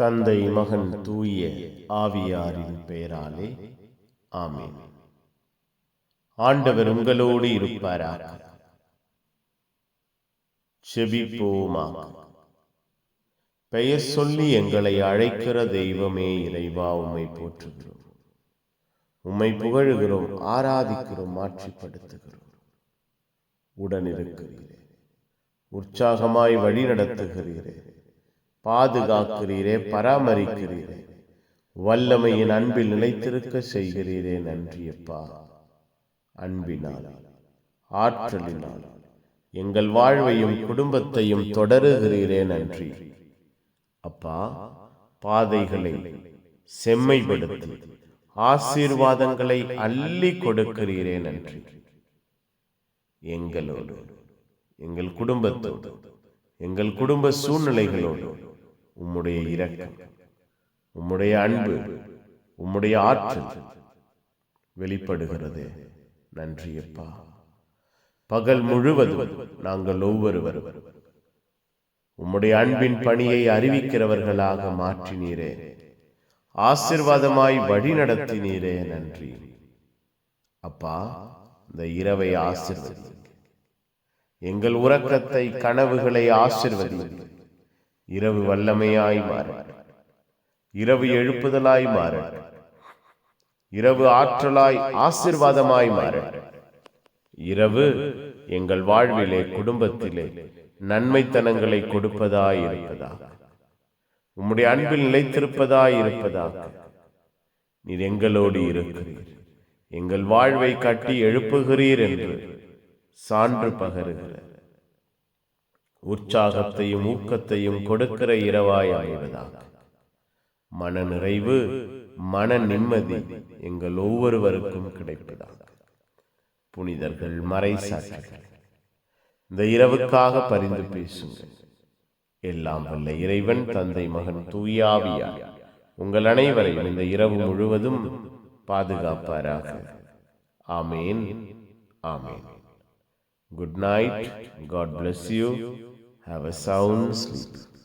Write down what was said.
தந்தை மகன் தூய ஆவியாரின் பெயராலே ஆமென். ஆண்டவர் உங்களோடு இருப்பாராக. செபிப்போமாக. பெயர் சொல்லி எங்களை அழைக்கிற தெய்வமே இறைவா உம்மை போற்றுகிறோம். உம்மை புகழுகிறோம். ஆராதிக்கிறோம். மாற்றிப்படுத்துகிறோம். உடன் இருக்கிறீரே உற்சாகமாய் வழி நடத்துகிறீரே பாதுகாக்கிறீரே பராமரிக்கிறீரே. வல்லமையின் அன்பில் நிலைத்திருக்க செய்கிறீரே நன்றியப்பா. அன்பினால் ஆற்றலினால் எங்கள் வாழ்வையும் குடும்பத்தையும் தொடருகிறீரே நன்றி. அப்பா பாதைகளை செம்மைப்படுத்தி ஆசீர்வாதங்களை அள்ளி கொடுக்கிறீரே நன்றி. எங்களோடு எங்கள் குடும்பத்தோடு எங்கள் குடும்ப சூழ்நிலைகளோடு உம்முடைய இரக்கம் உம்முடைய அன்பு உம்முடைய ஆற்றல் வெளிப்படுகிறது. நன்றியப்பா பகல் முழுவதும் நாங்கள் ஒவ்வொருவரும் உம்முடைய அன்பின் பணியை அறிவிக்கிறவர்களாக மாற்றினீரே. ஆசிர்வாதமாய் வழி நடத்தினீரே நன்றி. அப்பா இந்த இரவை ஆசிர்வதி எங்கள் உறக்கத்தை கனவுகளை ஆசிர்வதி இரவு வல்லமையாய் மாற. இரவு எழுப்புதலாய் மாற. இரவு ஆற்றலாய் ஆசிர்வாதமாய் மாற. இரவு எங்கள் வாழ்விலே குடும்பத்திலே நன்மைத்தனங்களை கொடுப்பதாய் இருப்பதாக. உம்முடைய அன்பில் நிலைத்திருப்பதாய் இருப்பதாக. நீர் எங்களோடு இருக்கிறீர். எங்கள் வாழ்வை கட்டி எழுப்புகிறீர் என்று சான்று பகருகிற உற்சாகத்தையும் ஊக்கத்தையும் கொடுக்கிற இரவாய் அமைவதாக. மன நிறைவு மன நிம்மதி எங்கள் ஒவ்வொருவருக்கும் கிடைப்பதாக. புனிதர்கள் மறை சாட்சிகள் இந்த இரவுக்காக பரிந்து பேசுங்கள். எல்லாம் வல்ல இறைவன் தந்தை மகன் தூயாவியா உங்கள் அனைவரையும் இந்த இரவு முழுவதும் பாதுகாப்பாராக. ஆமேன் ஆமேன். Good night God bless you Have a sound sleep.